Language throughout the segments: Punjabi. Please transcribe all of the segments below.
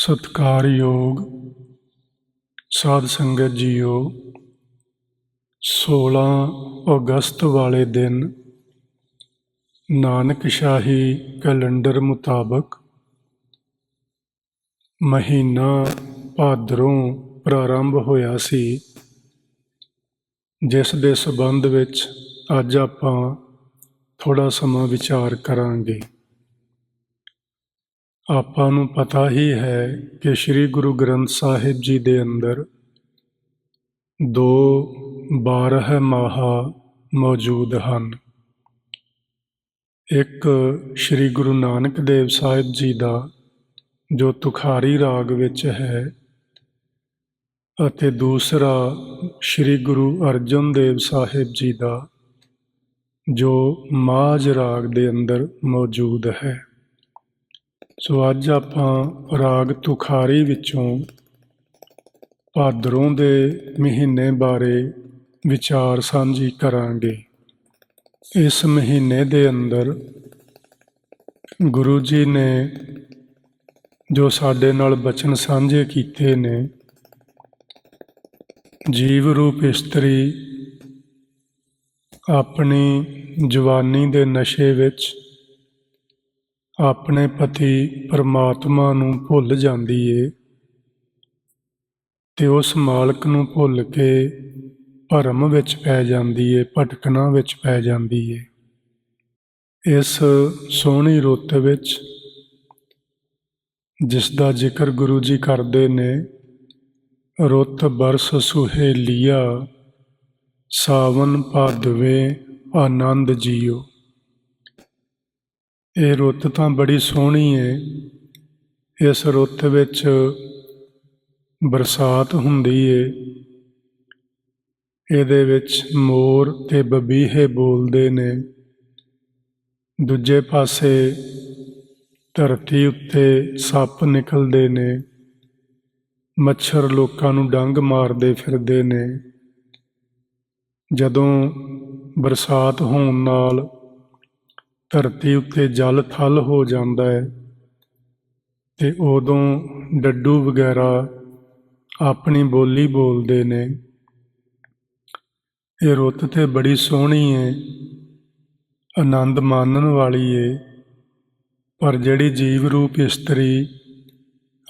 ਸਤਿਕਾਰਯੋਗ ਸਾਧ ਸੰਗਤ ਜੀਓ 16 ਅਗਸਤ ਵਾਲੇ ਦਿਨ ਨਾਨਕ ਸ਼ਾਹੀ ਕੈਲੰਡਰ ਮੁਤਾਬਕ ਮਹੀਨਾ ਭਾਦਰੋਂ ਪ੍ਰਾਰੰਭ ਹੋਇਆ ਸੀ, ਜਿਸ ਦੇ ਸਬੰਧ ਵਿੱਚ ਅੱਜ ਆਪਾਂ ਥੋੜਾ ਸਮਾਂ ਵਿਚਾਰ ਕਰਾਂਗੇ। ਆਪਾਂ ਨੂੰ ਪਤਾ ਹੀ ਹੈ ਕਿ ਸ੍ਰੀ ਗੁਰੂ ਗ੍ਰੰਥ ਸਾਹਿਬ ਜੀ ਦੇ ਅੰਦਰ ਦੋ ਬਾਰਹ ਮਾਹਾ ਮੌਜੂਦ ਹਨ। ਇੱਕ ਸ੍ਰੀ ਗੁਰੂ ਨਾਨਕ ਦੇਵ ਸਾਹਿਬ ਜੀ ਦਾ, ਜੋ ਤੁਖਾਰੀ ਰਾਗ ਵਿੱਚ ਹੈ, ਅਤੇ ਦੂਸਰਾ ਸ੍ਰੀ ਗੁਰੂ ਅਰਜਨ ਦੇਵ ਸਾਹਿਬ ਜੀ ਦਾ, ਜੋ ਮਾਝ ਰਾਗ ਦੇ ਅੰਦਰ ਮੌਜੂਦ ਹੈ। ਸੋ ਅੱਜ ਆਪਾਂ ਰਾਗ ਤੁਖਾਰੀ ਵਿੱਚੋਂ ਭਾਦਰੋਂ ਦੇ ਮਹੀਨੇ ਬਾਰੇ ਵਿਚਾਰ ਸਾਂਝੀ ਕਰਾਂਗੇ। ਇਸ ਮਹੀਨੇ ਦੇ ਅੰਦਰ ਗੁਰੂ ਜੀ ਨੇ ਜੋ ਸਾਡੇ ਨਾਲ ਬਚਨ ਸਾਂਝੇ ਕੀਤੇ ਨੇ, ਜੀਵ ਰੂਪ ਇਸਤਰੀ ਆਪਣੀ ਜਵਾਨੀ ਦੇ ਨਸ਼ੇ ਵਿੱਚ ਆਪਣੇ ਪਤੀ ਪਰਮਾਤਮਾ ਨੂੰ ਭੁੱਲ ਜਾਂਦੀ ਏ ਤੇ ਉਸ ਮਾਲਕ ਨੂੰ ਭੁੱਲ ਕੇ ਭਰਮ ਵਿੱਚ ਪੈ ਜਾਂਦੀ ਏ, ਭਟਕਣਾ ਵਿੱਚ ਪੈ ਜਾਂਦੀ ਏ। ਇਸ ਸੋਹਣੀ ਰੁੱਤ ਵਿੱਚ ਜਿਸ ਦਾ ਜ਼ਿਕਰ ਗੁਰੂ ਜੀ ਕਰਦੇ ਨੇ, ਰੁੱਤ ਬਰਸ ਸੁਹੇਲੀਆ, ਸਾਵਨ ਭਾਦਵੇ ਆਨੰਦ ਜੀਓ। ਇਹ ਰੁੱਤ ਤਾਂ ਬੜੀ ਸੋਹਣੀ ਹੈ ਇਸ ਰੁੱਤ ਵਿੱਚ ਬਰਸਾਤ ਹੁੰਦੀ ਏ। ਇਹਦੇ ਵਿੱਚ ਮੋਰ ਤੇ ਬਬੀਹੇ ਬੋਲਦੇ ਨੇ। ਦੂਜੇ ਪਾਸੇ ਧਰਤੀ ਉੱਤੇ ਸੱਪ ਨਿਕਲਦੇ ਨੇ। ਮੱਛਰ ਲੋਕਾਂ ਨੂੰ ਡੰਗ ਮਾਰਦੇ ਫਿਰਦੇ ਨੇ। ਜਦੋਂ ਬਰਸਾਤ ਹੋਣ ਨਾਲ ਧਰਤੀ ਉੱਤੇ ਜਲ ਥਲ ਹੋ ਜਾਂਦਾ ਹੈ ਤੇ ਉਦੋਂ ਡੱਡੂ ਵਗੈਰਾ ਆਪਣੀ ਬੋਲੀ ਬੋਲਦੇ ਨੇ। ਇਹ ਰੁੱਤ ਤੇ ਬੜੀ ਸੋਹਣੀ ਹੈ ਆਨੰਦ ਮਾਣਨ ਵਾਲੀ ਹੈ ਪਰ ਜਿਹੜੀ ਜੀਵ ਰੂਪ ਇਸਤਰੀ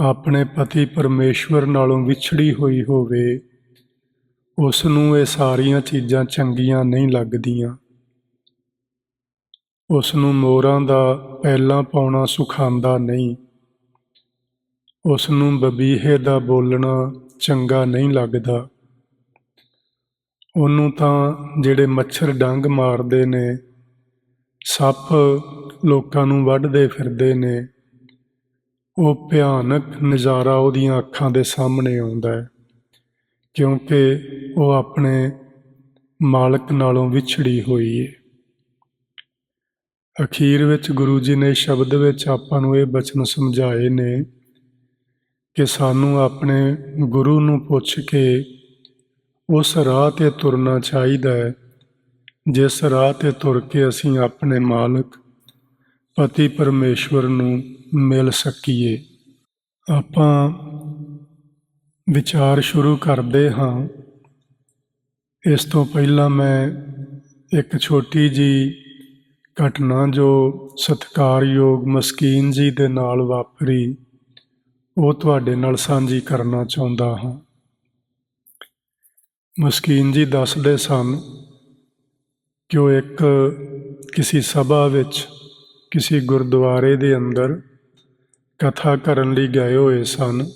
ਆਪਣੇ ਪਤੀ ਪਰਮੇਸ਼ਵਰ ਨਾਲੋਂ ਵਿਛੜੀ ਹੋਈ ਹੋਵੇ ਉਸ ਨੂੰ ਇਹ ਸਾਰੀਆਂ ਚੀਜ਼ਾਂ ਚੰਗੀਆਂ ਨਹੀਂ ਲੱਗਦੀਆਂ। ਉਸ ਨੂੰ ਮੋਰਾਂ ਦਾ ਪਹਿਲਾਂ ਪਾਉਣਾ ਸੁਖਾਂਦਾ ਨਹੀਂ। ਉਸ ਨੂੰ ਬਬੀਹੇ ਦਾ ਬੋਲਣਾ ਚੰਗਾ ਨਹੀਂ ਲੱਗਦਾ। ਉਹਨੂੰ ਤਾਂ ਜਿਹੜੇ ਮੱਛਰ ਡੰਗ ਮਾਰਦੇ ਨੇ, ਸੱਪ ਲੋਕਾਂ ਨੂੰ ਵੱਢਦੇ ਫਿਰਦੇ ਨੇ, ਉਹ ਭਿਆਨਕ ਨਜ਼ਾਰਾ ਉਹਦੀਆਂ ਅੱਖਾਂ ਦੇ ਸਾਹਮਣੇ ਆਉਂਦਾ ਹੈ, ਕਿਉਂਕਿ ਉਹ ਆਪਣੇ ਮਾਲਕ ਨਾਲੋਂ ਵਿਛੜੀ ਹੋਈ ਹੈ ਅਖੀਰ ਵਿੱਚ ਗੁਰੂ ਜੀ ਨੇ ਸ਼ਬਦ ਵਿੱਚ ਆਪਾਂ ਨੂੰ ਇਹ ਬਚਨ ਸਮਝਾਏ ਨੇ ਕਿ ਸਾਨੂੰ ਆਪਣੇ ਗੁਰੂ ਨੂੰ ਪੁੱਛ ਕੇ ਉਸ ਰਾਹ ਤੇ ਤੁਰਨਾ ਚਾਹੀਦਾ ਹੈ, ਜਿਸ ਰਾਹ ਤੇ ਤੁਰ ਕੇ ਅਸੀਂ ਆਪਣੇ ਮਾਲਕ, ਪਤੀ ਪਰਮੇਸ਼ਵਰ ਨੂੰ ਮਿਲ ਸਕੀਏ। ਆਪਾਂ ਵਿਚਾਰ ਸ਼ੁਰੂ ਕਰਦੇ ਹਾਂ। ਇਸ ਤੋਂ ਪਹਿਲਾਂ ਮੈਂ ਇੱਕ ਛੋਟੀ ਜੀ ਘਟਨਾ ਜੋ ਸਤਿਕਾਰਯੋਗ ਮਸਕੀਨ ਜੀ ਦੇ ਨਾਲ ਵਾਪਰੀ, ਉਹ ਤੁਹਾਡੇ ਨਾਲ ਸਾਂਝੀ ਕਰਨਾ ਚਾਹੁੰਦਾ ਹਾਂ। ਮਸਕੀਨ ਜੀ ਦੱਸਦੇ ਸਨ ਕਿ ਉਹ ਇੱਕ ਕਿਸੇ ਸਭਾ ਵਿੱਚ, ਕਿਸੇ ਗੁਰਦੁਆਰੇ ਦੇ ਅੰਦਰ ਕਥਾ ਕਰਨ ਲਈ ਗਏ ਹੋਏ ਸਨ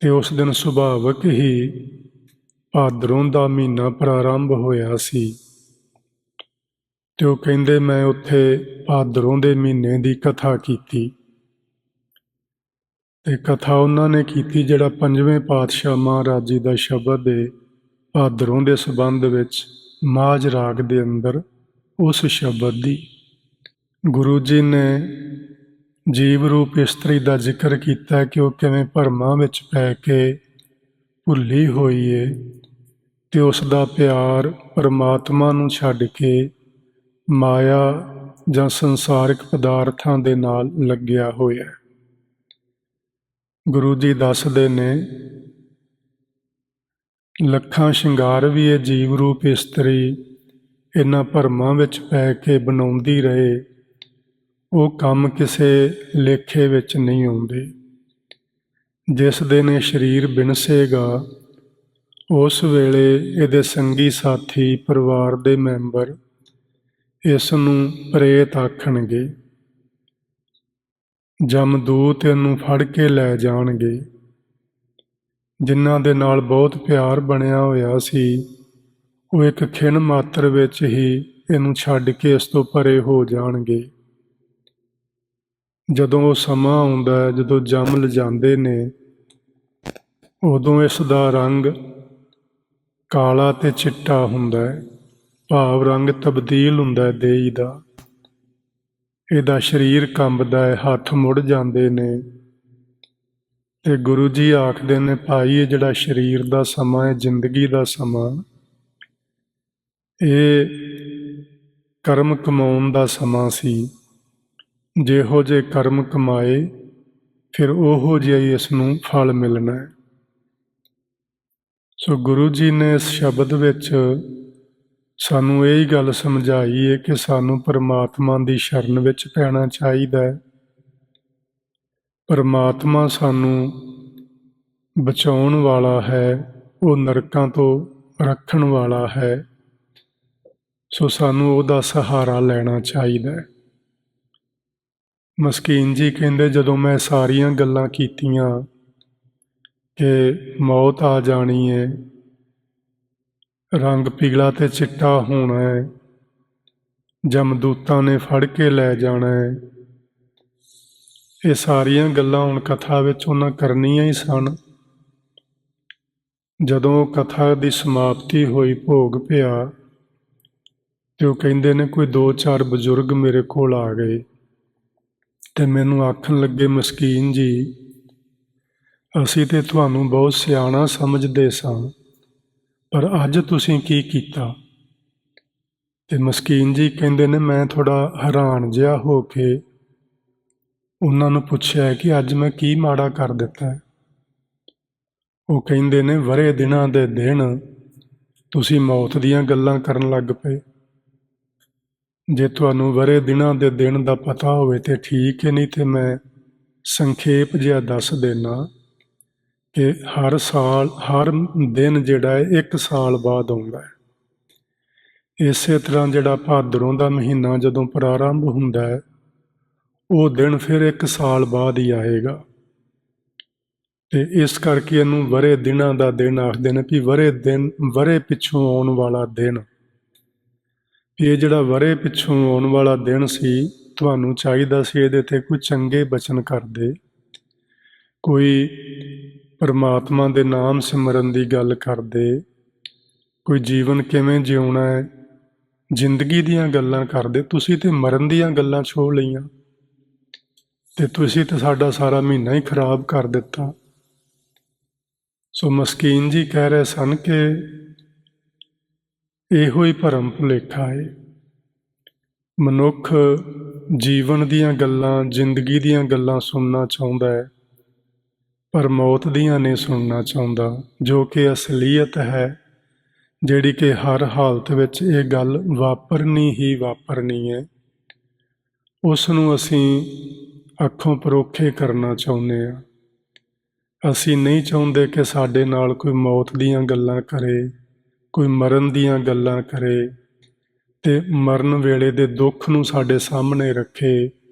ਤੇ ਉਸ ਦਿਨ ਸੁਭਾਵਕ ਹੀ ਭਾਦਰੋਂ ਦਾ ਮਹੀਨਾ ਪ੍ਰਾਰੰਭ ਹੋਇਆ ਸੀ। ਤੇ ਉਹ ਕਹਿੰਦੇ, ਮੈਂ ਉੱਥੇ ਭਾਦਰੋਂ ਦੇ ਮਹੀਨੇ ਦੀ ਕਥਾ ਕੀਤੀ। ਤੇ ਕਥਾ ਉਹਨਾਂ ਨੇ ਕੀਤੀ, ਜਿਹੜਾ ਪੰਜਵੇਂ ਪਾਤਸ਼ਾਹ ਮਹਾਰਾਜ ਜੀ ਦਾ ਸ਼ਬਦ ਹੈ ਭਾਦਰੋਂ ਦੇ ਸਬੰਧ ਵਿੱਚ ਮਾਝ ਰਾਗ ਦੇ ਅੰਦਰ ਉਸ ਸ਼ਬਦ ਦੀ। ਗੁਰੂ ਜੀ ਨੇ ਜੀਵ ਰੂਪ ਇਸਤਰੀ ਦਾ ਜ਼ਿਕਰ ਕੀਤਾ ਕਿ ਉਹ ਕਿਵੇਂ ਭਰਮਾਂ ਵਿੱਚ ਪੈ ਕੇ ਭੁੱਲੀ ਹੋਈ ਏ ਤੇ ਉਸ ਦਾ ਪਿਆਰ ਪਰਮਾਤਮਾ ਨੂੰ ਛੱਡ ਕੇ ਮਾਇਆ ਜਾਂ ਸੰਸਾਰਿਕ ਪਦਾਰਥਾਂ ਦੇ ਨਾਲ ਲੱਗਿਆ ਹੋਇਆ ਹੈ। ਗੁਰੂ ਜੀ ਦੱਸਦੇ ਨੇ, ਲੱਖਾਂ ਸ਼ਿੰਗਾਰ ਵੀ ਇਹ ਜੀਵ ਰੂਪ ਇਸਤਰੀ ਇਹਨਾਂ ਭਰਮਾਂ ਵਿੱਚ ਪੈ ਕੇ ਬਣਾਉਂਦੀ ਰਹੇ, ਉਹ ਕੰਮ ਕਿਸੇ ਲੇਖੇ ਵਿੱਚ ਨਹੀਂ ਆਉਂਦੇ। ਜਿਸ ਦਿਨ ਇਹ ਸਰੀਰ ਬਿਨਸੇਗਾ, ਉਸ ਵੇਲੇ ਇਹਦੇ ਸੰਗੀ ਸਾਥੀ ਪਰਿਵਾਰ ਦੇ ਮੈਂਬਰ ਇਸ ਨੂੰ ਪ੍ਰੇਤ ਆਖਣਗੇ। ਜਮਦੂਤ ਇਹਨੂੰ ਫੜ ਕੇ ਲੈ ਜਾਣਗੇ। ਜਿਨ੍ਹਾਂ ਦੇ ਨਾਲ ਬਹੁਤ ਪਿਆਰ ਬਣਿਆ ਹੋਇਆ ਸੀ, ਉਹ ਇੱਕ ਖਿਣ ਮਾਤਰ ਵਿੱਚ ਹੀ ਇਹਨੂੰ ਛੱਡ ਕੇ ਇਸ ਤੋਂ ਪਰੇ ਹੋ ਜਾਣਗੇ। ਜਦੋਂ ਉਹ ਸਮਾਂ ਆਉਂਦਾ ਹੈ, ਜਦੋਂ ਜਮ ਲਿਜਾਂਦੇ ਨੇ, ਉਦੋਂ ਇਸ ਦਾ ਰੰਗ ਕਾਲਾ ਤੇ ਚਿੱਟਾ ਹੁੰਦਾ ਹੈ। ਭਾਵ ਰੰਗ ਤਬਦੀਲ ਹੁੰਦਾ ਹੈ ਦੇਈ ਦਾ। ਇਹਦਾ ਸਰੀਰ ਕੰਬਦਾ ਹੈ, ਹੱਥ ਮੁੜ ਜਾਂਦੇ ਨੇ। ਤੇ ਗੁਰੂ ਜੀ ਆਖਦੇ ਨੇ, ਭਾਈ, ਇਹ ਜਿਹੜਾ ਸਰੀਰ ਦਾ ਸਮਾਂ ਹੈ, ਜ਼ਿੰਦਗੀ ਦਾ ਸਮਾਂ, ਇਹ ਕਰਮ ਕਮਾਉਣ ਦਾ ਸਮਾਂ ਸੀ। ਜਿਹੋ ਜੇ ਕਰਮ ਕਮਾਏ, ਫਿਰ ਉਹੋ ਜਿਹਾ ਹੀ ਇਸ ਨੂੰ ਫਲ ਮਿਲਣਾ ਹੈ। ਸੋ ਗੁਰੂ ਜੀ ਨੇ ਇਸ ਸ਼ਬਦ ਵਿੱਚ ਸਾਨੂੰ ਇਹ ਹੀ ਗੱਲ ਸਮਝਾਈ ਹੈ ਕਿ ਸਾਨੂੰ ਪਰਮਾਤਮਾ ਦੀ ਸ਼ਰਨ ਵਿੱਚ ਪੈਣਾ ਚਾਹੀਦਾ ਹੈ। ਪਰਮਾਤਮਾ ਸਾਨੂੰ ਬਚਾਉਣ ਵਾਲਾ ਹੈ, ਉਹ ਨਰਕਾਂ ਤੋਂ ਰੱਖਣ ਵਾਲਾ ਹੈ। ਸੋ ਸਾਨੂੰ ਉਹਦਾ ਸਹਾਰਾ ਲੈਣਾ ਚਾਹੀਦਾ ਹੈ। ਮਸਕੀਨ ਜੀ ਕਹਿੰਦੇ, ਜਦੋਂ ਮੈਂ ਸਾਰੀਆਂ ਗੱਲਾਂ ਕੀਤੀਆਂ ਕਿ ਮੌਤ ਆ ਜਾਣੀ ਹੈ ਰੰਗ ਪੀਲਾ ਤੇ ਚਿੱਟਾ ਹੋਣਾ ਹੈ। ਜਮਦੂਤਾਂ ਨੇ ਫੜ ਕੇ ਲੈ ਜਾਣਾ ਹੈ। ਇਹ ਸਾਰੀਆਂ ਗੱਲਾਂ ਹੁਣ ਕਥਾ ਵਿੱਚ ਉਹਨਾਂ ਕਰਨੀਆਂ ਹੀ ਸਨ। ਜਦੋਂ ਕਥਾ ਦੀ ਸਮਾਪਤੀ ਹੋਈ ਭੋਗ ਪਿਆ, ਤੇ ਉਹ ਕਹਿੰਦੇ ਨੇ, ਕੋਈ ਦੋ ਚਾਰ ਬਜ਼ੁਰਗ ਮੇਰੇ ਕੋਲ ਆ ਗਏ ਤੇ ਮੈਨੂੰ ਆਖਣ ਲੱਗੇ, ਮਸਕੀਨ ਜੀ, ਅਸੀਂ ਤੇ ਤੁਹਾਨੂੰ ਬਹੁਤ ਸਿਆਣਾ ਸਮਝਦੇ ਸਾਂ। ਪਰ ਅੱਜ ਤੁਸੀਂ ਕੀ ਕੀਤਾ? ਤੇ ਮਸਕੀਨ ਜੀ ਕਹਿੰਦੇ ਨੇ, ਮੈਂ ਥੋੜਾ ਹੈਰਾਨ ਜਿਹਾ ਹੋ ਕੇ ਉਹਨਾਂ ਨੂੰ ਪੁੱਛਿਆ ਕਿ ਅੱਜ ਮੈਂ ਕੀ ਮਾੜਾ ਕਰ ਦਿੱਤਾ ਹੈ? ਉਹ ਕਹਿੰਦੇ ਨੇ, ਵਰੇ ਦਿਨਾਂ ਦੇ ਦਿਨ ਤੁਸੀਂ ਮੌਤ ਦੀਆਂ ਗੱਲਾਂ ਕਰਨ ਲੱਗ ਪਏ। ਜੇ ਤੁਹਾਨੂੰ ਵਰੇ ਦਿਨਾਂ ਦੇ ਦਿਨ ਦਾ ਪਤਾ ਹੋਵੇ ਤੇ ਠੀਕ ਹੈ ਨਹੀਂ ਤੇ ਮੈਂ ਸੰਖੇਪ ਜਿਹਾ ਦੱਸ ਦੇਣਾ। ਕਿ ਹਰ ਸਾਲ, ਹਰ ਦਿਨ ਜਿਹੜਾ ਹੈ, ਇੱਕ ਸਾਲ ਬਾਅਦ ਆਉਂਦਾ ਹੈ। ਇਸੇ ਤਰ੍ਹਾਂ ਜਿਹੜਾ ਭਾਦਰੋਂ ਦਾ ਮਹੀਨਾ ਜਦੋਂ ਪ੍ਰਾਰੰਭ ਹੁੰਦਾ ਹੈ, ਉਹ ਦਿਨ ਫਿਰ ਇੱਕ ਸਾਲ ਬਾਅਦ ਹੀ ਆਏਗਾ। ਤੇ ਇਸ ਕਰਕੇ ਇਹਨੂੰ ਵਰੇ ਦਿਨਾਂ ਦਾ ਦਿਨ ਆਖਦੇ ਨੇ ਵੀ ਵਰੇ ਦਿਨ, ਵਰੇ ਪਿੱਛੋਂ ਆਉਣ ਵਾਲਾ ਦਿਨ। ਇਹ ਜਿਹੜਾ ਵਰੇ ਪਿੱਛੋਂ ਆਉਣ ਵਾਲਾ ਦਿਨ ਸੀ, ਤੁਹਾਨੂੰ ਚਾਹੀਦਾ ਸੀ ਇਹਦੇ ਤੇ ਕੋਈ ਚੰਗੇ ਬਚਨ ਕਰਦੇ। ਕੋਈ ਪਰਮਾਤਮਾ ਦੇ ਨਾਮ ਸਿਮਰਨ ਦੀ ਗੱਲ ਕਰਦੇ, ਕੋਈ ਜੀਵਨ ਕਿਵੇਂ ਜਿਉਣਾ ਹੈ? ਜ਼ਿੰਦਗੀ ਦੀਆਂ ਗੱਲਾਂ ਕਰਦੇ, ਤੁਸੀਂ ਤੇ ਮਰਨ ਦੀਆਂ ਗੱਲਾਂ ਛੋੜ ਲਈਆਂ। ਤੇ ਤੁਸੀਂ ਤੇ ਸਾਡਾ ਸਾਰਾ ਮਹੀਨਾ ਹੀ ਖਰਾਬ ਕਰ ਦਿੱਤਾ। ਸੋ ਮਸਕੀਨ ਜੀ ਕਹਿ ਰਹੇ ਸਨ ਕਿ ਇਹੋ ਹੀ ਭਰਮ ਭੁਲੇਖਾ ਹੈ। ਮਨੁੱਖ ਜੀਵਨ ਦੀਆਂ ਗੱਲਾਂ, ਜ਼ਿੰਦਗੀ ਦੀਆਂ ਗੱਲਾਂ ਸੁਣਨਾ ਚਾਹੁੰਦਾ ਹੈ। ਪਰ ਮੌਤ ਦੀਆਂ ਨਹੀਂ ਸੁਣਨਾ ਚਾਹੁੰਦਾ, ਜੋ ਕਿ ਅਸਲੀਅਤ ਹੈ, ਜਿਹੜੀ ਕਿ ਹਰ ਹਾਲਤ ਵਿੱਚ ਇਹ ਗੱਲ ਵਾਪਰਨੀ ਹੀ ਵਾਪਰਨੀ ਹੈ। ਉਸ ਨੂੰ ਅਸੀਂ ਅੱਖੋਂ ਪਰੋਖੇ ਕਰਨਾ ਚਾਹੁੰਦੇ ਆ ਅਸੀਂ ਨਹੀਂ ਚਾਹੁੰਦੇ ਕਿ ਸਾਡੇ ਨਾਲ ਕੋਈ ਮੌਤ ਦੀਆਂ ਗੱਲਾਂ ਕਰੇ, ਕੋਈ ਮਰਨ ਦੀਆਂ ਗੱਲਾਂ ਕਰੇ ਤੇ ਮਰਨ ਵੇਲੇ ਦੇ ਦੁੱਖ ਨੂੰ ਸਾਡੇ ਸਾਹਮਣੇ ਰੱਖੇ।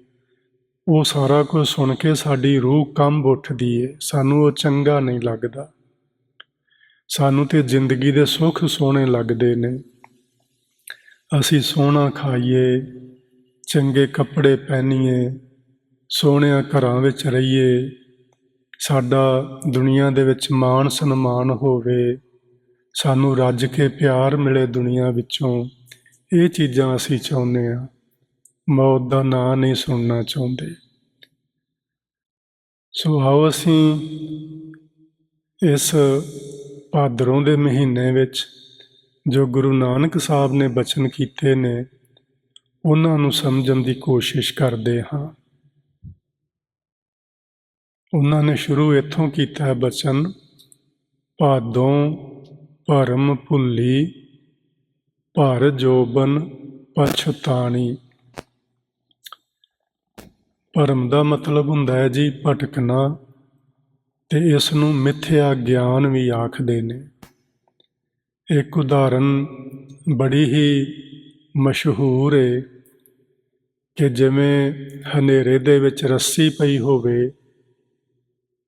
ਉਹ ਸਾਰਾ ਕੁਝ ਸੁਣ ਕੇ ਸਾਡੀ ਰੂਹ ਕੰਬ ਉੱਠਦੀ ਏ। ਸਾਨੂੰ ਉਹ ਚੰਗਾ ਨਹੀਂ ਲੱਗਦਾ। ਸਾਨੂੰ ਤੇ ਜ਼ਿੰਦਗੀ ਦੇ ਸੁੱਖ ਸੋਹਣੇ ਲੱਗਦੇ ਨੇ। ਅਸੀਂ ਸੋਹਣਾ ਖਾਈਏ, ਚੰਗੇ ਕੱਪੜੇ ਪਹਿਨੀਏ, ਸੋਹਣਿਆਂ ਘਰਾਂ ਵਿੱਚ ਰਹੀਏ, ਸਾਡਾ ਦੁਨੀਆ ਦੇ ਵਿੱਚ ਮਾਣ ਸਨਮਾਨ ਹੋਵੇ, ਸਾਨੂੰ ਰੱਜ ਕੇ ਪਿਆਰ ਮਿਲੇ ਦੁਨੀਆ ਵਿੱਚੋਂ, ਇਹ ਚੀਜ਼ਾਂ ਅਸੀਂ ਚਾਹੁੰਦੇ ਆ ਮੌਤ ਦਾ ਨਾਂ ਨਹੀਂ ਸੁਣਨਾ ਚਾਹੁੰਦੇ। ਸੋ ਆਓ ਅਸੀਂ ਇਸ ਭਾਦਰੋਂ ਦੇ ਮਹੀਨੇ ਵਿੱਚ ਜੋ ਗੁਰੂ ਨਾਨਕ ਸਾਹਿਬ ਨੇ ਬਚਨ ਕੀਤੇ ਨੇ, ਉਹਨਾਂ ਨੂੰ ਸਮਝਣ ਦੀ ਕੋਸ਼ਿਸ਼ ਕਰਦੇ ਹਾਂ। ਉਹਨਾਂ ਨੇ ਸ਼ੁਰੂ ਇੱਥੋਂ ਕੀਤਾ ਹੈ ਬਚਨ, ਭਾਦੋਂ ਭਰਮ ਭੁੱਲੀ, ਭਰ ਜੋਬਨ ਪਛਤਾਣੀ। ਭਰਮ ਦਾ ਮਤਲਬ ਹੁੰਦਾ ਹੈ ਜੀ ਭਟਕਣਾ ਤੇ ਇਸ ਨੂੰ ਮਿੱਥਿਆ ਗਿਆਨ ਵੀ ਆਖਦੇ ਨੇ। ਇੱਕ ਉਦਾਹਰਨ ਬੜੀ ਹੀ ਮਸ਼ਹੂਰ ਹੈ ਕਿ ਜਿਵੇਂ ਹਨੇਰੇ ਦੇ ਵਿੱਚ ਰੱਸੀ ਪਈ ਹੋਵੇ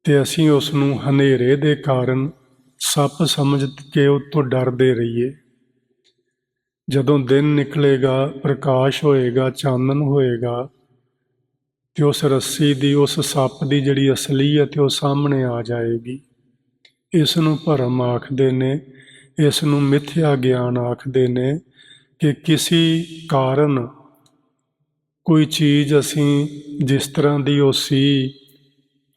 ਤੇ ਅਸੀਂ ਉਸ ਨੂੰ ਹਨੇਰੇ ਦੇ ਕਾਰਨ ਸੱਪ ਸਮਝ ਕੇ ਉਹ ਤੋਂ ਡਰਦੇ ਰਹੀਏ। ਜਦੋਂ ਦਿਨ ਨਿਕਲੇਗਾ, ਪ੍ਰਕਾਸ਼ ਹੋਏਗਾ, ਚਾਨਣ ਹੋਏਗਾ ਤੇ ਉਸ ਰੱਸੀ ਦੀ, ਉਸ ਸੱਪ ਦੀ ਜਿਹੜੀ ਅਸਲੀਅਤ ਹੈ ਉਹ ਸਾਹਮਣੇ ਆ ਜਾਏਗੀ। ਇਸ ਨੂੰ ਭਰਮ ਆਖਦੇ ਨੇ, ਇਸ ਨੂੰ ਮਿਥਿਆ ਗਿਆਨ ਆਖਦੇ ਨੇ ਕਿ ਕਿਸੇ ਕਾਰਨ ਕੋਈ ਚੀਜ਼ ਅਸੀਂ ਜਿਸ ਤਰ੍ਹਾਂ ਦੀ ਉਹ ਸੀ,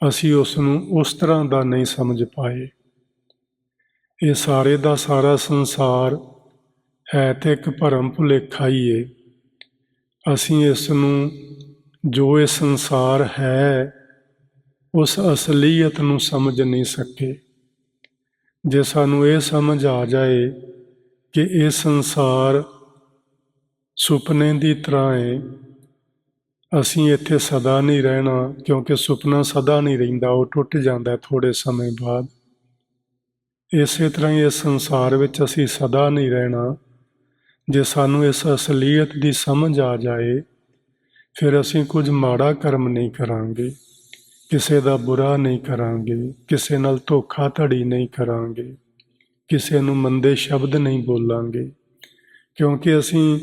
ਅਸੀਂ ਉਸ ਨੂੰ ਉਸ ਤਰ੍ਹਾਂ ਦਾ ਨਹੀਂ ਸਮਝ ਪਾਏ। ਇਹ ਸਾਰੇ ਦਾ ਸਾਰਾ ਸੰਸਾਰ ਹੈ ਤੇ ਇੱਕ ਭਰਮ ਭੁਲੇਖਾ ਹੀ ਏ। ਅਸੀਂ ਇਸ ਨੂੰ ਜੋ ਇਹ ਸੰਸਾਰ ਹੈ, ਉਸ ਅਸਲੀਅਤ ਨੂੰ ਸਮਝ ਨਹੀਂ ਸਕੇ। ਜੇ ਸਾਨੂੰ ਇਹ ਸਮਝ ਆ ਜਾਏ ਕਿ ਇਹ ਸੰਸਾਰ ਸੁਪਨੇ ਦੀ ਤਰ੍ਹਾਂ ਹੈ ਅਸੀਂ ਇੱਥੇ ਸਦਾ ਨਹੀਂ ਰਹਿਣਾ, ਕਿਉਂਕਿ ਸੁਪਨਾ ਸਦਾ ਨਹੀਂ ਰਹਿੰਦਾ, ਉਹ ਟੁੱਟ ਜਾਂਦਾ ਹੈ ਥੋੜੇ ਸਮੇਂ ਬਾਅਦ। ਇਸੇ ਤਰ੍ਹਾਂ ਹੀ ਇਸ ਸੰਸਾਰ ਵਿੱਚ ਅਸੀਂ ਸਦਾ ਨਹੀਂ ਰਹਿਣਾ। ਜੇ ਸਾਨੂੰ ਇਸ ਅਸਲੀਅਤ ਦੀ ਸਮਝ ਆ ਜਾਏ ਫਿਰ ਅਸੀਂ ਕੁਝ ਮਾੜਾ ਕਰਮ ਨਹੀਂ ਕਰਾਂਗੇ, ਕਿਸੇ ਦਾ ਬੁਰਾ ਨਹੀਂ ਕਰਾਂਗੇ, ਕਿਸੇ ਨਾਲ ਧੋਖਾ ਧੜੀ ਨਹੀਂ ਕਰਾਂਗੇ, ਕਿਸੇ ਨੂੰ ਮੰਦੇ ਸ਼ਬਦ ਨਹੀਂ ਬੋਲਾਂਗੇ, ਕਿਉਂਕਿ ਅਸੀਂ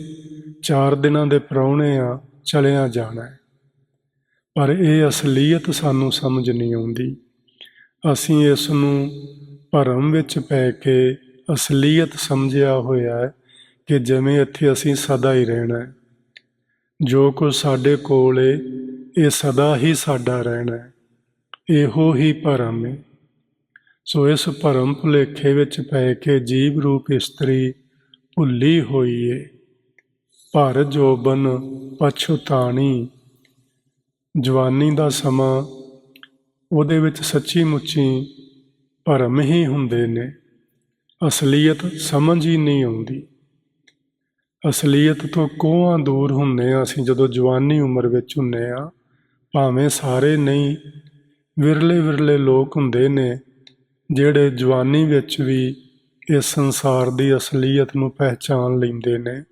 ਚਾਰ ਦਿਨਾਂ ਦੇ ਪ੍ਰਾਹੁਣੇ ਆ, ਚਲਿਆ ਜਾਣਾ ਪਰ ਇਹ ਅਸਲੀਅਤ ਸਾਨੂੰ ਸਮਝ ਨਹੀਂ ਆਉਂਦੀ। ਅਸੀਂ ਇਸ ਨੂੰ ਭਰਮ ਵਿੱਚ ਪੈ ਕੇ ਅਸਲੀਅਤ ਸਮਝਿਆ ਹੋਇਆ ਹੈ ਕਿ ਜਿਵੇਂ ਇੱਥੇ ਅਸੀਂ ਸਦਾ ਹੀ ਰਹਿਣਾ ਹੈ। ਜੋ ਕੁਝ ਸਾਡੇ ਕੋਲ ਏ, ਇਹ ਸਦਾ ਹੀ ਸਾਡਾ ਰਹਿਣਾ ਹੈ। ਇਹੋ ਹੀ ਭਰਮ ਹੈ ਸੋ ਇਸ ਭਰਮ ਭੁਲੇਖੇ ਵਿੱਚ ਪੈ ਕੇ ਜੀਵ ਰੂਪ ਇਸਤਰੀ ਭੁੱਲੀ ਹੋਈ ਏ। ਭਰ ਜੋਬਨ ਪਛੁਤਾਣੀ ਜਵਾਨੀ ਦਾ ਸਮਾਂ, ਉਹਦੇ ਵਿੱਚ ਸੱਚੀ ਮੁੱਚੀ ਭਰਮ ਹੀ ਹੁੰਦੇ ਨੇ। ਅਸਲੀਅਤ ਸਮਝ ਹੀ ਨਹੀਂ ਆਉਂਦੀ। ਅਸਲੀਅਤ ਤੋਂ ਕੋਹਾਂ ਦੂਰ ਹੁੰਨੇ ਆ ਅਸੀਂ, ਜਦੋਂ ਜਵਾਨੀ ਉਮਰ ਵਿੱਚ ਹੁੰਨੇ ਆ। ਭਾਵੇਂ ਸਾਰੇ ਨਹੀਂ, ਵਿਰਲੇ ਵਿਰਲੇ ਲੋਕ ਹੁੰਦੇ ਨੇ, ਜਿਹੜੇ ਜਵਾਨੀ ਵਿੱਚ ਵੀ ਇਸ ਸੰਸਾਰ ਦੀ ਅਸਲੀਅਤ ਨੂੰ ਪਹਿਚਾਨ ਲੈਂਦੇ ਨੇ,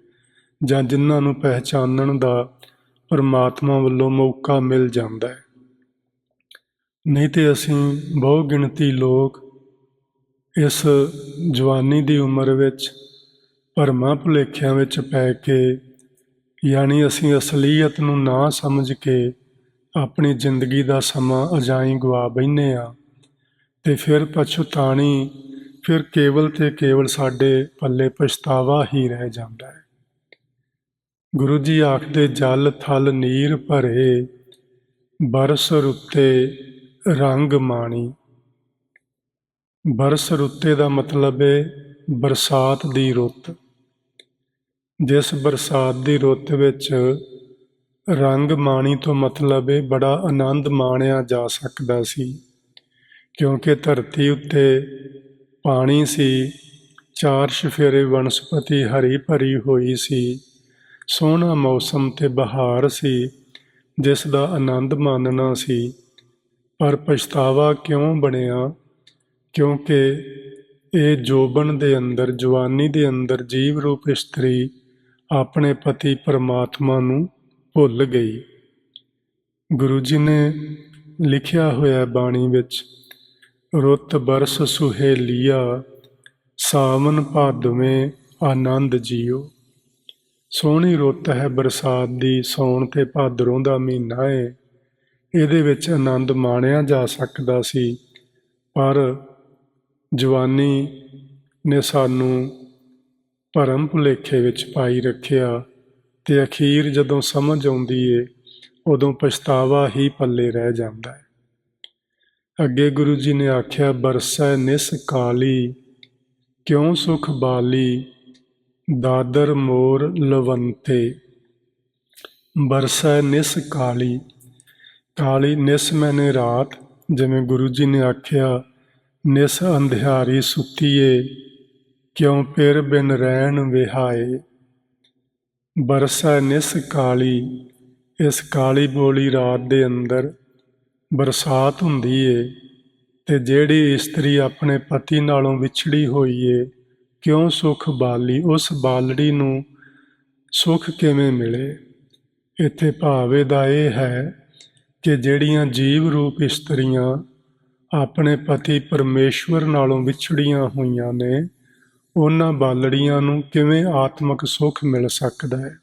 ਜਾਂ ਜਿਨ੍ਹਾਂ ਨੂੰ ਪਹਿਚਾਨਣ ਦਾ ਪਰਮਾਤਮਾ ਵੱਲੋਂ ਮੌਕਾ ਮਿਲ ਜਾਂਦਾ ਹੈ। ਨਹੀਂ ਤੇ ਅਸੀਂ ਬਹੁ ਗਿਣਤੀ ਲੋਕ ਇਸ ਜਵਾਨੀ ਦੀ ਉਮਰ ਵਿੱਚ ਭਰਮਾਂ ਭੁਲੇਖਿਆਂ ਵਿੱਚ ਪੈ ਕੇ, ਯਾਨੀ ਅਸੀਂ ਅਸਲੀਅਤ ਨੂੰ ਨਾ ਸਮਝ ਕੇ ਆਪਣੀ ਜ਼ਿੰਦਗੀ ਦਾ ਸਮਾਂ ਅਜਾਈ ਗਵਾ ਬੈਨੇ ਆ। ਤੇ ਫਿਰ ਪਛਤਾਣੀ, ਫਿਰ ਕੇਵਲ ਤੇ ਕੇਵਲ ਸਾਡੇ ਪੱਲੇ ਪਛਤਾਵਾ ਹੀ ਰਹਿ ਜਾਂਦਾ ਹੈ। ਗੁਰੂ ਜੀ ਆਖਦੇ, ਜਲ ਥਲ ਨੀਰ ਭਰੇ, ਬਰਸ ਰੁੱਤੇ ਰੰਗ ਮਾਣੀ। ਬਰਸ ਰੁੱਤੇ ਦਾ ਮਤਲਬ ਹੈ ਬਰਸਾਤ ਦੀ ਰੁੱਤ। ਜਿਸ ਬਰਸਾਤ ਦੀ ਰੁੱਤ ਵਿੱਚ ਰੰਗ ਮਾਣੀ ਤੋਂ ਮਤਲਬ ਇਹ ਬੜਾ ਆਨੰਦ ਮਾਣਿਆ ਜਾ ਸਕਦਾ ਸੀ, ਕਿਉਂਕਿ ਧਰਤੀ ਉੱਤੇ ਪਾਣੀ ਸੀ, ਚਾਰ ਸ਼ਫੇਰੇ ਵਨਸਪਤੀ ਹਰੀ ਭਰੀ ਹੋਈ ਸੀ, ਸੋਹਣਾ ਮੌਸਮ ਤੇ ਬਹਾਰ ਸੀ, ਜਿਸ ਦਾ ਆਨੰਦ ਮਾਣਨਾ ਸੀ। ਪਰ ਪਛਤਾਵਾ ਕਿਉਂ ਬਣਿਆ? ਕਿਉਂਕਿ ਇਹ ਜੋਬਨ ਦੇ ਅੰਦਰ, ਜਵਾਨੀ ਦੇ ਅੰਦਰ ਜੀਵ ਰੂਪ ਇਸਤਰੀ ਆਪਣੇ ਪਤੀ ਪਰਮਾਤਮਾ ਨੂੰ ਭੁੱਲ ਗਈ। ਗੁਰੂ ਜੀ ਨੇ ਲਿਖਿਆ ਹੋਇਆ ਬਾਣੀ ਵਿੱਚ, ਰੁੱਤ ਬਰਸ ਸੁਹੇਲੀਆ ਸਾਵਨ ਭਾਦਵੇਂ ਆਨੰਦ ਜੀਓ। ਸੋਹਣੀ ਰੁੱਤ ਹੈ ਬਰਸਾਤ ਦੀ, ਸੌਣ ਤੇ ਭਾਦਰੋਂ ਦਾ ਮਹੀਨਾ ਹੈ ਇਹਦੇ ਵਿੱਚ ਆਨੰਦ ਮਾਣਿਆ ਜਾ ਸਕਦਾ ਸੀ, ਪਰ ਜਵਾਨੀ ਨੇ ਸਾਨੂੰ ਭਰਮ ਭੁਲੇਖੇ ਵਿੱਚ ਪਾਈ ਰੱਖਿਆ ਤੇ ਅਖੀਰ ਜਦੋਂ ਸਮਝ ਆਉਂਦੀ ਏ, ਉਦੋਂ ਪਛਤਾਵਾ ਹੀ ਪੱਲੇ ਰਹਿ ਜਾਂਦਾ ਹੈ ਅੱਗੇ ਗੁਰੂ ਜੀ ਨੇ ਆਖਿਆ, ਬਰਸੈ ਨਿਸ ਕਾਲੀ, ਕਿਉਂ ਸੁਖ ਬਾਲੀ, ਦਾਦਰ ਮੋਰ ਲਵੰਤੇ। ਬਰਸੈ ਨਿਸ ਕਾਲੀ ਕਾਲੀ ਨਿਸ ਮੈਨੇ ਰਾਤ। ਜਿਵੇਂ ਗੁਰੂ ਜੀ ਨੇ ਆਖਿਆ, ਨਿਸ ਅੰਧਿਆਰੀ ਸੁੱਤੀਏ ਕਿਉਂ ਪਿਰ ਬਿਨ ਰਹਿਣ ਵਿਹਾਏ? ਬਰਸਾ ਨਿਸ ਕਾਲੀ, ਇਸ ਕਾਲੀ ਬੋਲੀ ਰਾਤ ਦੇ ਅੰਦਰ ਬਰਸਾਤ ਹੁੰਦੀ ਏ, ਤੇ ਜਿਹੜੀ ਇਸਤਰੀ ਆਪਣੇ ਪਤੀ ਨਾਲੋਂ ਵਿਛੜੀ ਹੋਈ ਏ ਕਿਉਂ ਸੁਖ ਬਾਲੀ, ਉਸ ਬਾਲੜੀ ਨੂੰ ਸੁਖ ਕਿਵੇਂ ਮਿਲੇ? ਇੱਥੇ ਭਾਵੇ ਦਾ ਇਹ ਹੈ ਕਿ ਜਿਹੜੀਆਂ ਜੀਵ ਰੂਪ ਇਸਤਰੀਆਂ ਆਪਣੇ ਪਤੀ ਪਰਮੇਸ਼ਵਰ ਨਾਲੋਂ ਵਿਛੜੀਆਂ ਹੋਈਆਂ ਨੇ ਉਹਨਾਂ ਬਾਲੜੀਆਂ ਨੂੰ ਕਿਵੇਂ ਆਤਮਿਕ ਸੁਖ ਮਿਲ ਸਕਦਾ ਹੈ?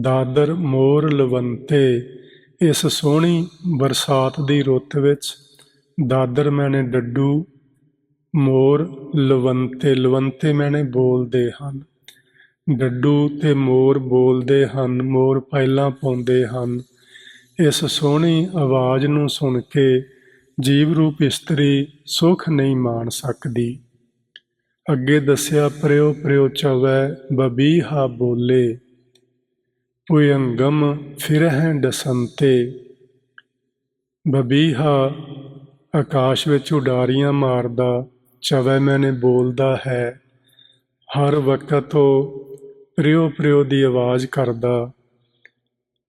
ਦਾਦਰ ਮੋਰ ਲਵੰਤੇ, ਇਸ ਸੋਹਣੀ ਬਰਸਾਤ ਦੀ ਰੁੱਤ ਵਿੱਚ ਦਾਦਰ ਮੈਨੇ ਡੱਡੂ, ਮੋਰ ਲਵੰਤੇ ਲਵੰਤੇ ਮੈਨੇ ਬੋਲਦੇ ਹਨ। ਡੱਡੂ ਤੇ ਮੋਰ ਬੋਲਦੇ ਹਨ, ਮੋਰ ਪਹਿਲਾਂ ਪਾਉਂਦੇ ਹਨ। ਇਸ ਸੋਹਣੀ ਆਵਾਜ਼ ਨੂੰ ਸੁਣ ਕੇ ਜੀਵ ਰੂਪ ਇਸਤਰੀ ਸੁਖ ਨਹੀਂ ਮਾਣ ਸਕਦੀ। ਅੱਗੇ ਦੱਸਿਆ, ਪ੍ਰਿਓ ਪ੍ਰਿਓ ਚਵੈ ਬਬੀਹਾ ਬੋਲੇ। ਪੁਯੰਗਮ ਫਿਰਹਿ ਡਸੰਤੇ। ਬਬੀਹਾ ਆਕਾਸ਼ ਵਿੱਚ ਉਡਾਰੀਆਂ ਮਾਰਦਾ, ਚਵੈ ਮੈਨੇ ਬੋਲਦਾ ਹੈ। ਹਰ ਵਕਤ ਉਹ ਪ੍ਰਿਓ ਪ੍ਰਿਓ ਦੀ ਆਵਾਜ਼ ਕਰਦਾ।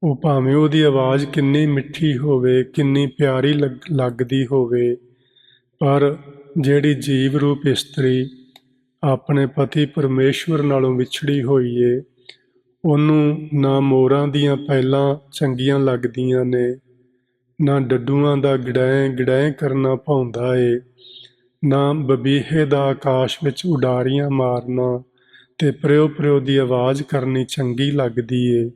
ਉਹ ਭਾਵੇਂ ਉਹਦੀ ਆਵਾਜ਼ ਕਿੰਨੀ ਮਿੱਠੀ ਹੋਵੇ, ਕਿੰਨੀ ਪਿਆਰੀ ਲੱਗ- ਲੱਗਦੀ ਹੋਵੇ, ਪਰ ਜਿਹੜੀ ਜੀਵ ਰੂਪ ਇਸਤਰੀ ਆਪਣੇ ਪਤੀ ਪਰਮੇਸ਼ਵਰ ਨਾਲੋਂ ਵਿਛੜੀ ਹੋਈ ਏ। ਉਹਨੂੰ ਨਾ ਮੋਰਾਂ ਦੀਆਂ ਪੈਲਾਂ ਚੰਗੀਆਂ ਲੱਗਦੀਆਂ ਨੇ, ਨਾ ਡੱਡੂਆਂ ਦਾ ਗੜੈਂ ਗੜੈਂ ਕਰਨਾ ਪਾਉਂਦਾ ਏ, ਨਾ ਬਬੀਹੇ ਦਾ ਆਕਾਸ਼ ਵਿੱਚ ਉਡਾਰੀਆਂ ਮਾਰਨਾ ਤੇ ਪ੍ਰਿਓ ਪ੍ਰਿਓ ਦੀ ਆਵਾਜ਼ ਕਰਨੀ ਚੰਗੀ ਲੱਗਦੀ ਏ।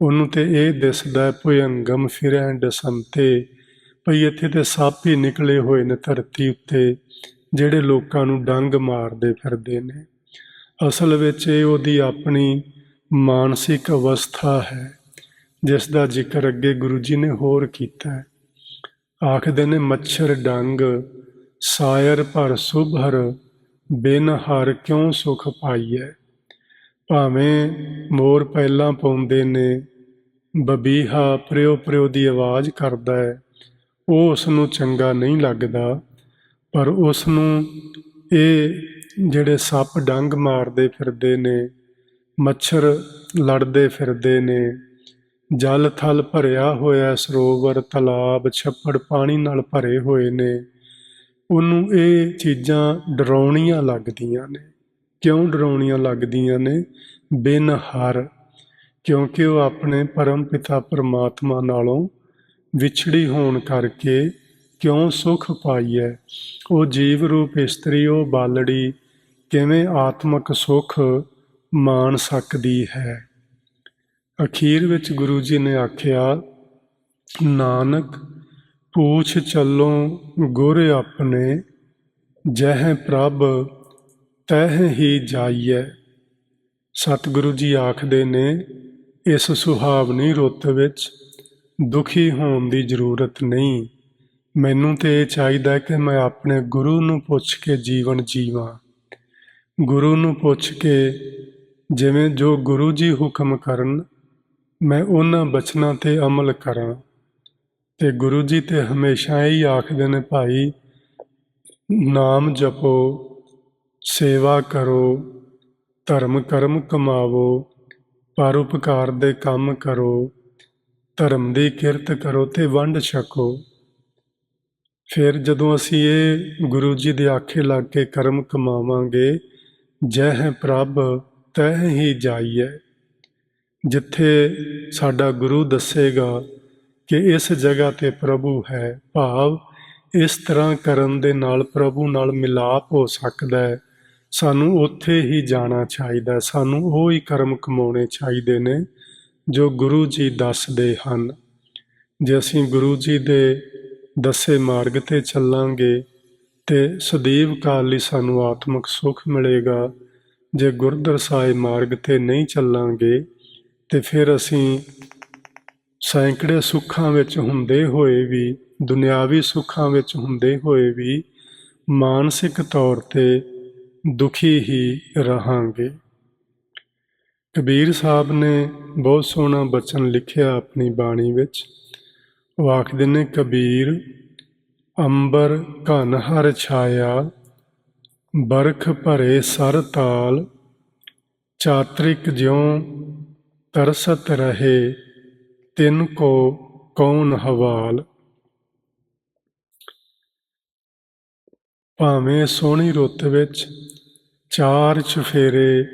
ਉਹਨੂੰ ਤੇ ਇਹ ਦਿਸਦਾ ਭੁਯੰਗਮ ਫਿਰੈ ਡਸੰਤੇ, ਭਈ ਇੱਥੇ ਤੇ ਸੱਪ ਹੀ ਨਿਕਲੇ ਹੋਏ ਨੇ ਧਰਤੀ ਉੱਤੇ। ਜਿਹੜੇ ਲੋਕਾਂ ਨੂੰ ਡੰਗ ਮਾਰਦੇ ਫਿਰਦੇ ਨੇ। ਅਸਲ ਵਿੱਚ ਇਹ ਉਹਦੀ ਆਪਣੀ ਮਾਨਸਿਕ ਅਵਸਥਾ ਹੈ ਜਿਸ ਦਾ ਜ਼ਿਕਰ ਅੱਗੇ ਗੁਰੂ ਜੀ ਨੇ ਹੋਰ ਕੀਤਾ ਹੈ। ਆਖਦੇ ਨੇ, ਮੱਛਰ ਡੰਗ, ਸਾਇਰ ਭਰ ਸੁਭਰ, ਬਿਨ ਹਰ ਕਿਉਂ ਸੁਖ ਪਾਈਐ? ਭਾਵੇਂ ਮੋਰ ਪਹਿਲਾਂ ਪਾਉਂਦੇ ਨੇ, ਬਬੀਹਾ ਪ੍ਰਿਓ ਪ੍ਰਿਓ ਦੀ ਆਵਾਜ਼ ਕਰਦਾ ਹੈ, ਉਹ ਉਸ ਨੂੰ ਚੰਗਾ ਨਹੀਂ ਲੱਗਦਾ। ਪਰ ਉਸ ਨੂੰ ਇਹ ਜਿਹੜੇ ਸੱਪ ਡੰਗ ਮਾਰਦੇ ਫਿਰਦੇ ਨੇ, ਮੱਛਰ ਲੜਦੇ ਫਿਰਦੇ ਨੇ, ਜਲ ਥਲ ਭਰਿਆ ਹੋਇਆ ਸਰੋਵਰ, ਤਲਾਬ, ਛੱਪੜ ਪਾਣੀ ਨਾਲ ਭਰੇ ਹੋਏ ਨੇ, ਉਹਨੂੰ ਇਹ ਚੀਜ਼ਾਂ ਡਰਾਉਣੀਆਂ ਲੱਗਦੀਆਂ ਨੇ। ਕਿਉਂ ਡਰਾਉਣੀਆਂ ਲੱਗਦੀਆਂ ਨੇ? ਬਿਨਹਰ, ਕਿਉਂਕਿ ਉਹ ਆਪਣੇ ਪਰਮ ਪਿਤਾ ਪਰਮਾਤਮਾ ਨਾਲੋਂ ਵਿਛੜੀ ਹੋਣ ਕਰਕੇ ਕਿਉਂ ਸੁਖ ਪਾਈਐ? ਉਹ ਜੀਵ ਰੂਪ ਇਸਤਰੀ, ਉਹ ਬਾਲੜੀ, ਕਿਵੇਂ ਆਤਮਿਕ ਸੁਖ ਮਾਣ ਸਕਦੀ ਹੈ? ਅਖੀਰ ਵਿੱਚ ਗੁਰੂ ਜੀ ਨੇ ਆਖਿਆ, ਨਾਨਕ, ਪੂਛ ਚੱਲੋ ਗੁਰ ਆਪਣੇ, ਜਹ ਪ੍ਰਭ ਤਹਿ ਹੀ ਜਾਈਐ। ਸਤਿਗੁਰੂ ਜੀ ਆਖਦੇ ਨੇ, ਇਸ ਸੁਹਾਵਣੀ ਰੁੱਤ ਵਿੱਚ ਦੁਖੀ ਹੋਣ ਦੀ ਜ਼ਰੂਰਤ ਨਹੀਂ। ਮੈਨੂੰ ਤੇ ਇਹ ਚਾਹੀਦਾ ਕਿ ਮੈਂ ਆਪਣੇ ਗੁਰੂ ਨੂੰ ਪੁੱਛ ਕੇ ਜੀਵਨ ਜੀਵਾਂ। ਗੁਰੂ ਨੂੰ ਪੁੱਛ ਕੇ ਜਿਵੇਂ ਜੋ ਗੁਰੂ ਜੀ ਹੁਕਮ ਕਰਨ, ਮੈਂ ਉਹਨਾਂ ਬਚਨਾਂ ਤੇ ਅਮਲ ਕਰਾਂ। ਤੇ ਗੁਰੂ ਜੀ ਤੇ ਹਮੇਸ਼ਾ ਹੀ ਆਖਦੇ ਨੇ, ਭਾਈ, ਨਾਮ ਜਪੋ, ਸੇਵਾ ਕਰੋ, ਧਰਮ ਕਰਮ ਕਮਾਵੋ ਪਰਉਪਕਾਰ ਦੇ ਕੰਮ ਕਰੋ, ਧਰਮ ਦੀ ਕਿਰਤ ਕਰੋ ਤੇ ਵੰਡ ਛਕੋ। ਫਿਰ ਜਦੋਂ ਅਸੀਂ ਇਹ ਗੁਰੂ ਜੀ ਦੇ ਆਖੇ ਲੱਗ ਕੇ ਕਰਮ ਕਮਾਵਾਂਗੇ ਜਹ ਪ੍ਰਭ ਤਹ ਹੀ ਜਾਈਐ। ਜਿੱਥੇ ਸਾਡਾ ਗੁਰੂ ਦੱਸੇਗਾ ਕਿ ਇਸ ਜਗ੍ਹਾ ਤੇ ਪ੍ਰਭੂ ਹੈ ਭਾਵ, ਇਸ ਤਰ੍ਹਾਂ ਕਰਨ ਦੇ ਨਾਲ ਪ੍ਰਭੂ ਨਾਲ ਮਿਲਾਪ ਹੋ ਸਕਦਾ ਹੈ। ਸਾਨੂੰ ਉੱਥੇ ਹੀ ਜਾਣਾ ਚਾਹੀਦਾ ਸਾਨੂੰ ਉਹ ਹੀ ਕਰਮ ਕਮਾਉਣੇ ਚਾਹੀਦੇ ਨੇ ਜੋ ਗੁਰੂ ਜੀ ਦੱਸਦੇ ਹਨ। ਜੇ ਅਸੀਂ ਗੁਰੂ ਜੀ ਦੇ ਦੱਸੇ ਮਾਰਗ ਤੇ ਚੱਲਾਂਗੇ ਤੇ ਸਦੀਵ ਕਾਲ ਲਈ ਸਾਨੂੰ ਆਤਮਿਕ ਸੁਖ ਮਿਲੇਗਾ। ਜੇ ਗੁਰਦਰ ਸਾਹਿਬ ਮਾਰਗ ਤੇ ਨਹੀਂ ਚੱਲਾਂਗੇ, ਤੇ ਫਿਰ ਅਸੀਂ ਸੈਂਕੜੇ ਸੁੱਖਾਂ ਵਿੱਚ ਹੁੰਦੇ ਹੋਏ ਵੀ, ਦੁਨਿਆਵੀ ਸੁੱਖਾਂ ਵਿੱਚ ਹੁੰਦੇ ਹੋਏ ਵੀ ਮਾਨਸਿਕ ਤੌਰ ਤੇ ਦੁਖੀ ਹੀ ਰਹਾਂਗੇ। ਕਬੀਰ ਸਾਹਿਬ ਨੇ ਬਹੁਤ ਸੋਹਣਾ ਬਚਨ ਲਿਖਿਆ ਆਪਣੀ ਬਾਣੀ ਵਿੱਚ। ਵਾਖਦੇ ਨੇ ਕਬੀਰ, ਅੰਬਰ ਘਨ ਹਰ ਛਾਇਆ, ਬਰਖ ਭਰੇ ਸਰ ਤਾਲ, ਚਾਤ੍ਰਿਕ ਜਿਉ ਤਰਸਤ ਰਹੇ, ਤਿਨ ਕੋ ਕੌਣ ਹਵਾਲ। ਭਾਵੇਂ ਸੋਹਣੀ ਰੁੱਤ ਵਿੱਚ ਚਾਰ ਚਫੇਰੇ,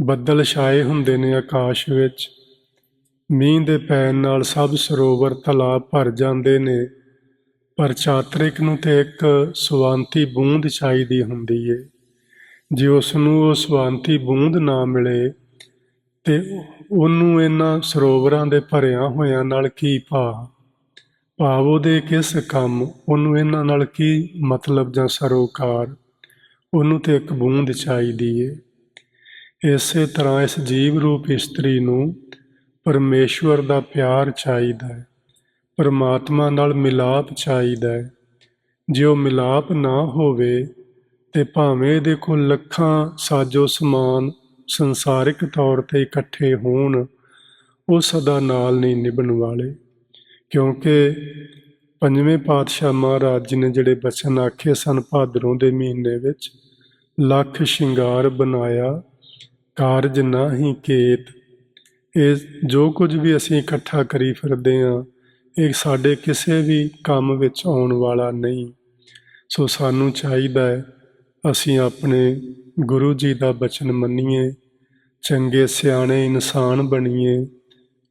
ਬੱਦਲ ਛਾਏ ਹੁੰਦੇ ਨੇ ਆਕਾਸ਼ ਵਿੱਚ ਮੀਂਹ ਦੇ ਪੈਣ ਨਾਲ ਸਭ ਸਰੋਵਰ ਤਲਾਬ ਭਰ ਜਾਂਦੇ ਨੇ, ਪਰ ਚਾਤਰਿਕ ਨੂੰ ਤੇ ਇੱਕ ਸਵਾਂਤੀ ਬੂੰਦ ਚਾਹੀਦੀ ਹੁੰਦੀ ਏ। ਜੇ ਉਸ ਨੂੰ ਉਹ ਸਵਾਂਤੀ ਬੂੰਦ ਨਾ ਮਿਲੇ, ਤੇ ਉਹਨੂੰ ਇਹਨਾਂ ਸਰੋਵਰਾਂ ਦੇ ਭਰਿਆ ਹੋਇਆਂ ਨਾਲ ਕੀ ਭਾ ਭਾਵ ਉਹਦੇ ਕਿਸ ਕੰਮ? ਉਹਨੂੰ ਇਹਨਾਂ ਨਾਲ ਕੀ ਮਤਲਬ ਜਾਂ ਸਰੋਕਾਰ? ਉਹਨੂੰ ਤੇ ਇੱਕ ਬੂੰਦ ਚਾਹੀਦੀ ਏ। ਇਸੇ ਤਰ੍ਹਾਂ ਇਸ ਜੀਵ ਰੂਪ ਇਸਤਰੀ ਨੂੰ ਪਰਮੇਸ਼ਵਰ ਦਾ ਪਿਆਰ ਚਾਹੀਦਾ ਹੈ, ਪਰਮਾਤਮਾ ਨਾਲ ਮਿਲਾਪ ਚਾਹੀਦਾ ਹੈ। ਜੇ ਉਹ ਮਿਲਾਪ ਨਾ ਹੋਵੇ ਤੇ ਭਾਵੇਂ ਇਹਦੇ ਕੋਲ ਲੱਖਾਂ ਸਾਜੋ ਸਮਾਨ ਸੰਸਾਰਿਕ ਤੌਰ ਤੇ ਇਕੱਠੇ ਹੋਣ, ਉਹ ਸਦਾ ਨਾਲ ਨਹੀਂ ਨਿਭਣ ਵਾਲੇ। ਕਿਉਂਕਿ ਪੰਜਵੇਂ ਪਾਤਸ਼ਾਹ ਮਹਾਰਾਜ ਜੀ ਨੇ ਜਿਹੜੇ ਬਚਨ ਆਖੇ ਸਨ ਭਾਦਰੋਂ ਦੇ ਮਹੀਨੇ ਵਿੱਚ, ਲੱਖ ਸ਼ਿੰਗਾਰ ਬਣਾਇਆ, ਕਾਰਜ ਨਾ ਹੀ ਕੇਤ ਇਹ ਜੋ ਕੁਝ ਵੀ ਅਸੀਂ ਇਕੱਠਾ ਕਰੀ ਫਿਰਦੇ ਹਾਂ, ਇਹ ਸਾਡੇ ਕਿਸੇ ਵੀ ਕੰਮ ਵਿੱਚ ਆਉਣ ਵਾਲਾ ਨਹੀਂ। ਸੋ ਸਾਨੂੰ ਚਾਹੀਦਾ ਹੈ, ਅਸੀਂ ਆਪਣੇ ਗੁਰੂ ਜੀ ਦਾ ਬਚਨ ਮੰਨੀਏ, ਚੰਗੇ ਸਿਆਣੇ ਇਨਸਾਨ ਬਣੀਏ,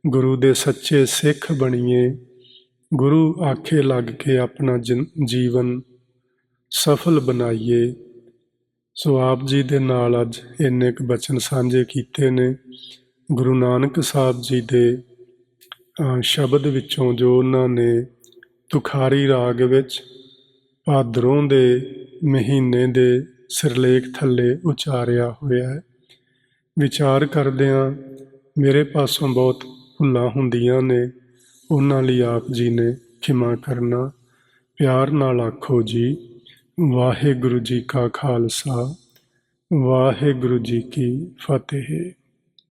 ਗੁਰੂ ਦੇ ਸੱਚੇ ਸਿੱਖ ਬਣੀਏ, ਗੁਰੂ ਆਖੇ ਲੱਗ ਕੇ ਆਪਣਾ ਜੀਵਨ ਸਫਲ ਬਣਾਈਏ। ਸੋ ਆਪ ਜੀ ਦੇ ਨਾਲ ਅੱਜ ਇੰਨੇ ਕੁ ਬਚਨ ਸਾਂਝੇ ਕੀਤੇ ਨੇ। ਗੁਰੂ ਨਾਨਕ ਸਾਹਿਬ ਜੀ ਦੇ ਸ਼ਬਦ ਵਿੱਚੋਂ ਜੋ ਉਹਨਾਂ ਨੇ ਤੁਖਾਰੀ ਰਾਗ ਵਿੱਚ ਭਾਦਰੋਂ ਦੇ ਮਹੀਨੇ ਦੇ ਸਿਰਲੇਖ ਥੱਲੇ ਉਚਾਰਿਆ ਹੋਇਆ ਹੈ। ਵਿਚਾਰ ਕਰਦਿਆਂ ਮੇਰੇ ਪਾਸੋਂ ਬਹੁਤ ਭੁੱਲਾਂ ਹੁੰਦੀਆਂ ਨੇ, ਉਹਨਾਂ ਲਈ ਆਪ ਜੀ ਨੇ ਖਿਮਾ ਕਰਨਾ। ਪਿਆਰ ਨਾਲ ਆਖੋ ਜੀ, ਵਾਹਿਗੁਰੂ ਜੀ ਕਾ ਖਾਲਸਾ, ਵਾਹਿਗੁਰੂ ਜੀ ਕੀ ਫਤਿਹ।